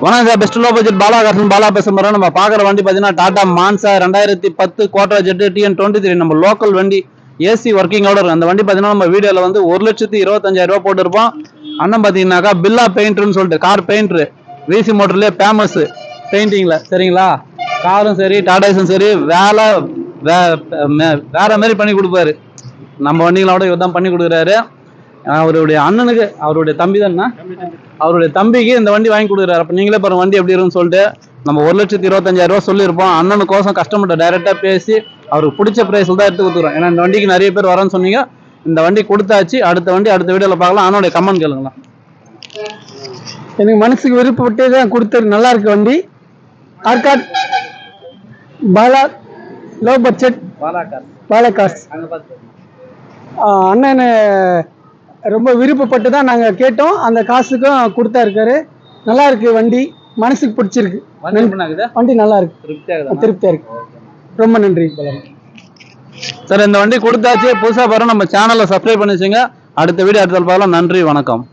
வணக்கம் sir. Best low budget Bala காசன் பாலா பேச நம்ம பார்க்குற வண்டி பார்த்தீங்கன்னா டாடா மான்சா ரெண்டாயிரத்தி பத்து கோட்டா ஜெட்டு டிஎன் டுவெண்ட்டி த்ரீ நம்ம லோக்கல் வண்டி ஏசி ஒர்க்கிங்கோட இருக்கு அந்த வண்டி பார்த்தீங்கன்னா நம்ம வீடியோவில் வந்து ஒரு லட்சத்தி இருபத்தஞ்சாயிரம் ரூபா போட்டிருப்போம். அண்ணன் பார்த்தீங்கன்னாக்கா பில்லா பெயிண்ட்ருன்னு சொல்லிட்டு கார் பெயிண்ட்ரு விசி மோட்டர்லேயே ஃபேமஸ் பெயிண்டிங்கில் சரிங்களா? காரும் சரி டாடாஸும் சரி வேலை வே- மே- வேற மாதிரி பண்ணி கொடுப்பாரு. நம்ம வண்டிகளோட இவர் தான் பண்ணி கொடுக்குறாரு. அவருடைய அண்ணனுக்கு அவருடைய தம்பி தானே அவருடைய தம்பிக்கு இந்த வண்டி வாங்கி கொடுக்குறாரு. அப்ப நீங்களே பாருங்க வண்டி எப்படி இருக்குன்னு சொல்லிட்டு நம்ம ஒரு லட்சத்தி இருபத்தஞ்சாயிரம் ரூபாய் சொல்லியிருப்போம். அண்ணனுக்கோசம் கஸ்டமர்கிட்ட டைரக்டா பேசி அவருக்கு பிடிச்ச பிரைஸ்ல தான் எடுத்து கொடுத்துருவோம். ஏன்னா இந்த வண்டிக்கு நிறைய பேர் வரேன்னு சொன்னீங்க. இந்த வண்டி கொடுத்தாச்சு. அடுத்த வண்டி அடுத்த வீடியோல பார்க்கலாம். அண்ணனுடைய கமெண்ட் கேளுங்களா எனக்கு மனசுக்கு விருப்பப்பட்டு தான் கொடுத்தாரு நல்லா இருக்கு வண்டி. Arcot Bala low budget Bala cars அண்ணன் ரொம்ப விருப்பப்பட்டு தான் நாங்கள் கேட்டோம். அந்த காசுக்கும் கொடுத்தா இருக்காரு. நல்லா இருக்கு வண்டி. மனசுக்கு பிடிச்சிருக்கு. வண்டி நல்லா இருக்கு. திருப்தியா இருக்கு. ரொம்ப நன்றி. சார் இந்த வண்டி கொடுத்தாச்சு. புதுசா பாருங்க நம்ம சேனலை சப்ஸ்கிரைப் பண்ணி வச்சுங்க அடுத்த வீடியோ அடுத்த பார்க்கலாம் நன்றி வணக்கம்.